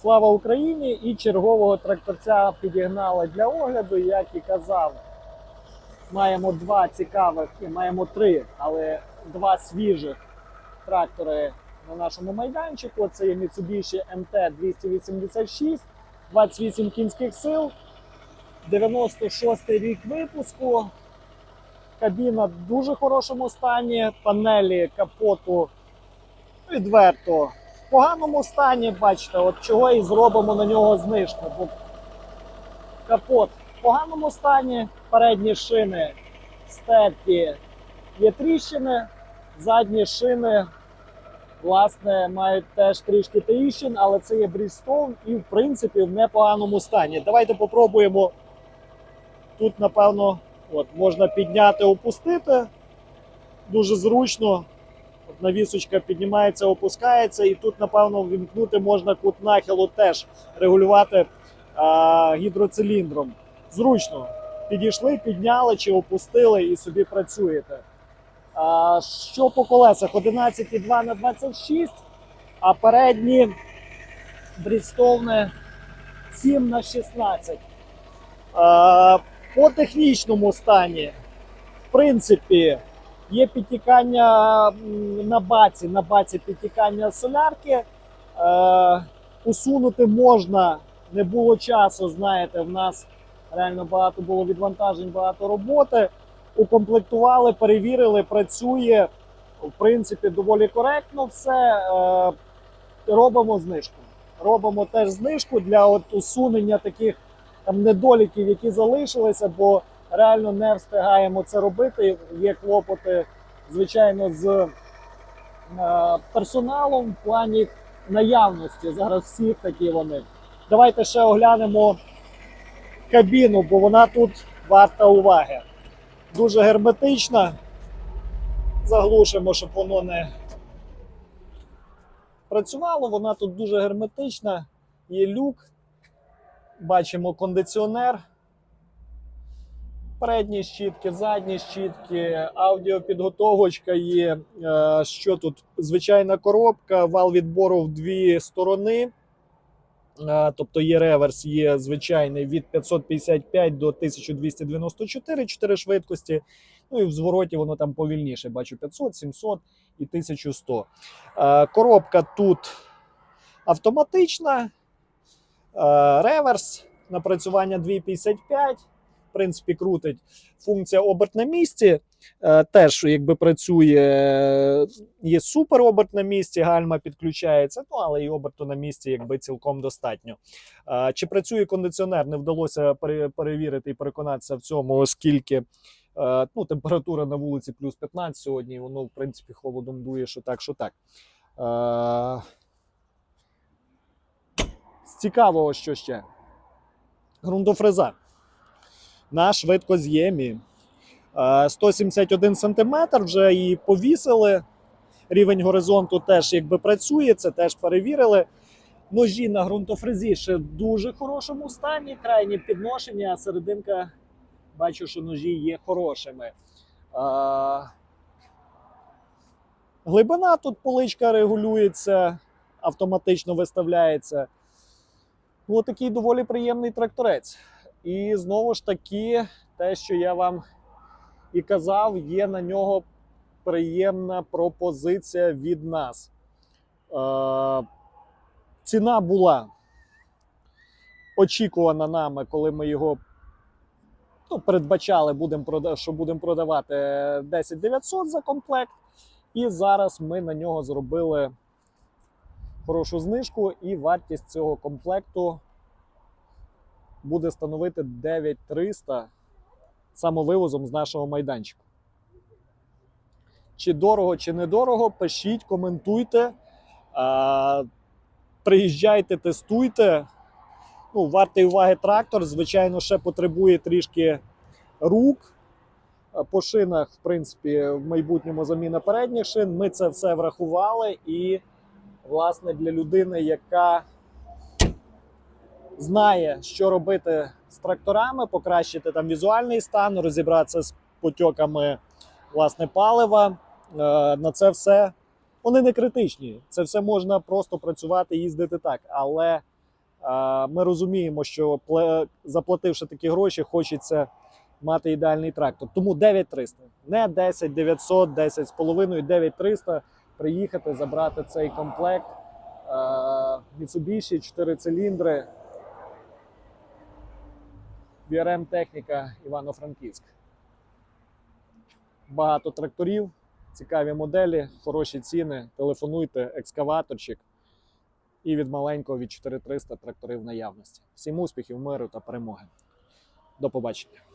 Слава Україні! І чергового тракторця підігнали для огляду, як і казав. Маємо два цікавих, маємо три, але два свіжих трактори на нашому майданчику. Це є Mitsubishi MT-286, 28 кінських сил, 96 рік випуску. Кабіна в дуже хорошому стані, панелі капоту відверто в поганому стані. Бачите, от чого і зробимо на нього знижку. Бо капот в поганому стані, передні шини стерті, є тріщини, задні шини. Власне, мають теж трішки тріщин, але це є Bridgestone і, в принципі, в непоганому стані. Давайте попробуємо. Тут, напевно, от, можна підняти, опустити. Дуже зручно. Навісочка піднімається, опускається, і тут, напевно, вімкнути можна кут нахилу теж регулювати а, гідроциліндром. Zручно. Підійшли, підняли чи опустили і собі працюєте. А, що по колесах? 11,2 на 26, а передні брістовне 7 на 16. А, по технічному стані, в принципі, є підтікання на баці, на баці підтікання солярки. Е, усунути можна, не було часу, знаєте, в нас реально багато було відвантажень, багато роботи. Укомплектували, перевірили, працює. В принципі, доволі коректно все. Е, робимо знижку. Робимо теж знижку для от усунення таких там недоліків, які залишилися, бо реально не встигаємо це робити. Є клопоти, звичайно, з е, персоналом в плані наявності. Зараз всіх такі вони. Давайте ще оглянемо кабіну, бо вона тут варта уваги. Дуже герметична. Заглушимо, щоб воно не працювало. Вона тут дуже герметична. Є люк. Бачимо кондиціонер. Передні щітки, задні щітки, аудіопідготовочка є. Е, Що тут? Звичайна коробка, вал відбору в дві сторони. Е, Тобто є реверс, є звичайний від 555 до 1294, 4 швидкості. Ну і в звороті воно там повільніше. Бачу 500, 700 і 1100. Е, Коробка тут автоматична. Реверс, напрацювання 255. Принципі, крутить. Функція оберт на місці. е, Теж якби працює, є супер оберт на місці, гальма підключається, ну але і оберту на місці якби цілком достатньо. Е, Чи працює кондиціонер? Не вдалося пере- перевірити і переконатися в цьому, оскільки е, ну, температура на вулиці плюс 15 сьогодні, і воно, в принципі, холодом дує, що так, що так. З цікавого, що ще? Грунтофреза на швидкоз'ємі. Е, 171 см вже її повісили. Рівень горизонту теж якби працює, це теж перевірили. Ножі на ґрунтофрезі ще в дуже хорошому стані. Крайні підношення, а серединка бачу, що ножі є хорошими. А... Глибина тут поличка регулюється, автоматично виставляється. Ну, такий доволі приємний тракторець. І знову ж таки, те, що я вам і казав, є на нього приємна пропозиція від нас. Е, ціна була очікувана нами, коли ми його ну, передбачали, будем, що будемо продавати 10 900 за комплект. І зараз ми на нього зробили хорошу знижку, і вартість цього комплекту буде становити 9300 самовивозом з нашого майданчику. Чи дорого, чи недорого, пишіть, коментуйте. А, приїжджайте, тестуйте. Ну, вартий уваги трактор, звичайно, ще потребує трішки рук. По шинах, в принципі, в майбутньому заміна передніх шин. Ми це все врахували. І, власне, для людини, яка знає, що робити з тракторами, покращити там візуальний стан, розібратися з потьоками власне палива. Е, На це все вони не критичні. Це все можна просто працювати, їздити так. Але Ми розуміємо, що заплативши такі гроші, хочеться мати ідеальний трактор. Тому 9300. Не 10 900, 10 з половиною, 9300 приїхати, забрати цей комплект. Е, Mitsubishi, 4 циліндри. VRM техніка Івано-Франківськ. Багато тракторів, цікаві моделі, хороші ціни. Телефонуйте, екскаваторчик. І від маленького від 4300 тракторів наявності. Всім успіхів, миру та перемоги. До побачення.